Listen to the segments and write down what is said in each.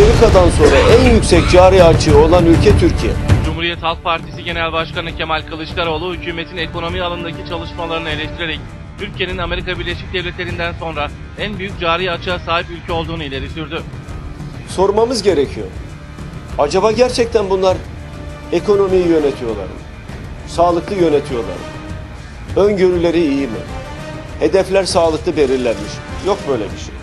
Amerika'dan sonra en yüksek cari açığı olan ülke Türkiye. Cumhuriyet Halk Partisi Genel Başkanı Kemal Kılıçdaroğlu hükümetin ekonomi alanındaki çalışmalarını eleştirerek Türkiye'nin Amerika Birleşik Devletleri'nden sonra en büyük cari açığa sahip ülke olduğunu ileri sürdü. Sormamız gerekiyor. Acaba gerçekten bunlar ekonomiyi yönetiyorlar mı? Sağlıklı yönetiyorlar mı? Öngörüleri iyi mi? Hedefler sağlıklı belirlenmiş. Yok böyle bir şey.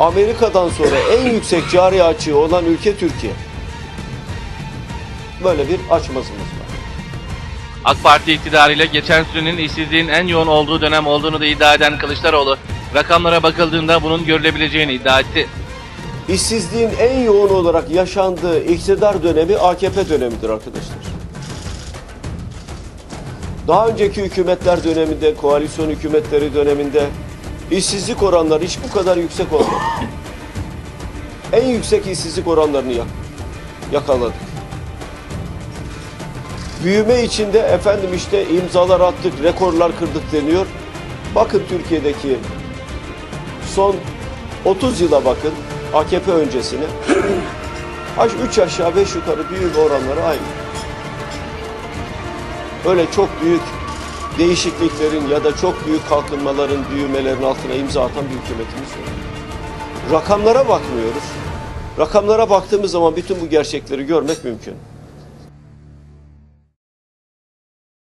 Amerika'dan sonra en yüksek cari açığı olan ülke Türkiye. Böyle bir açmazımız var. AK Parti iktidarıyla geçen sürenin işsizliğin en yoğun olduğu dönem olduğunu da iddia eden Kılıçdaroğlu, rakamlara bakıldığında bunun görülebileceğini iddia etti. İşsizliğin en yoğun olarak yaşandığı iktidar dönemi AKP dönemidir arkadaşlar. Daha önceki hükümetler döneminde, koalisyon hükümetleri döneminde işsizlik oranları hiç bu kadar yüksek olmadı. En yüksek işsizlik oranlarını yak- yakaladık. Büyüme içinde efendim işte imzalar attık, rekorlar kırdık deniyor. Bakın Türkiye'deki son 30 yıla bakın AKP öncesine. Aş 3 aşağı 5 yukarı büyüme oranları aynı. Öyle çok büyük değişikliklerin ya da çok büyük kalkınmaların, büyümelerin altına imza atan bir hükümetimiz yok. Rakamlara bakmıyoruz. Rakamlara baktığımız zaman bütün bu gerçekleri görmek mümkün.